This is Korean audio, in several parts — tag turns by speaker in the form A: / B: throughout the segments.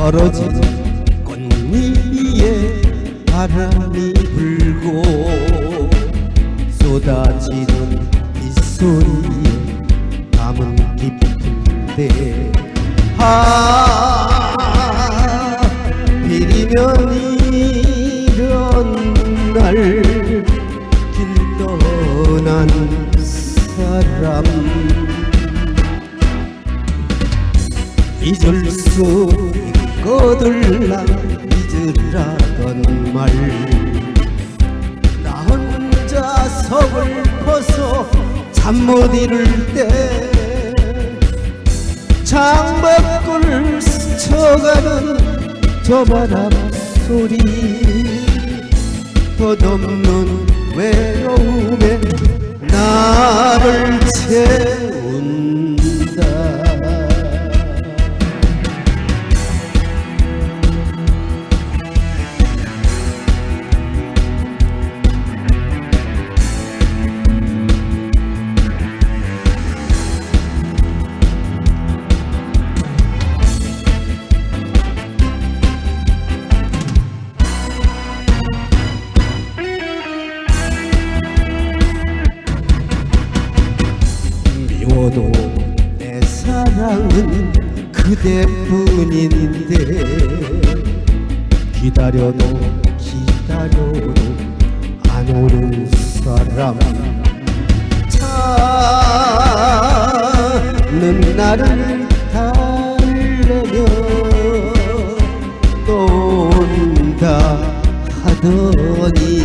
A: 떨어진 꽃잎 위에 바람이 불고 쏟아지는 빗소리에 밤은 깊은데 아 비리면 이런 날길 떠난 사람 잊을 수있 거들라 잊으라던 말. 나 혼자 서글퍼서 잠 못 이룰 때 창밖을 스쳐가는 저 바람 소리. 덧없는 외로움에 나를 채 미워도 내 사랑은 그대뿐인데 기다려도 기다려도 안 오는 사람. 차는 나를 달래며 또 온다 하더니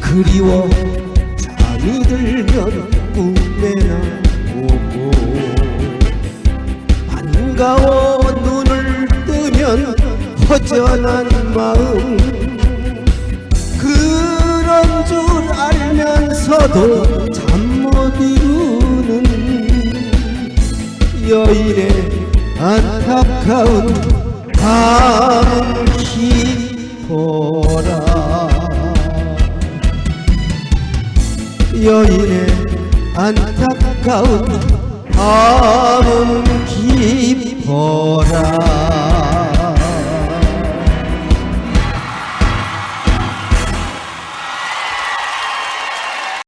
A: 그리워 잠이 들면 꿈에 나 오고. 반가워 눈을 뜨면 허전한 마음. 그런 줄 알면서도 잠 못 이루는 여인의 안타까운 밤은 깊어 여인의 안타까운 밤은 깊어라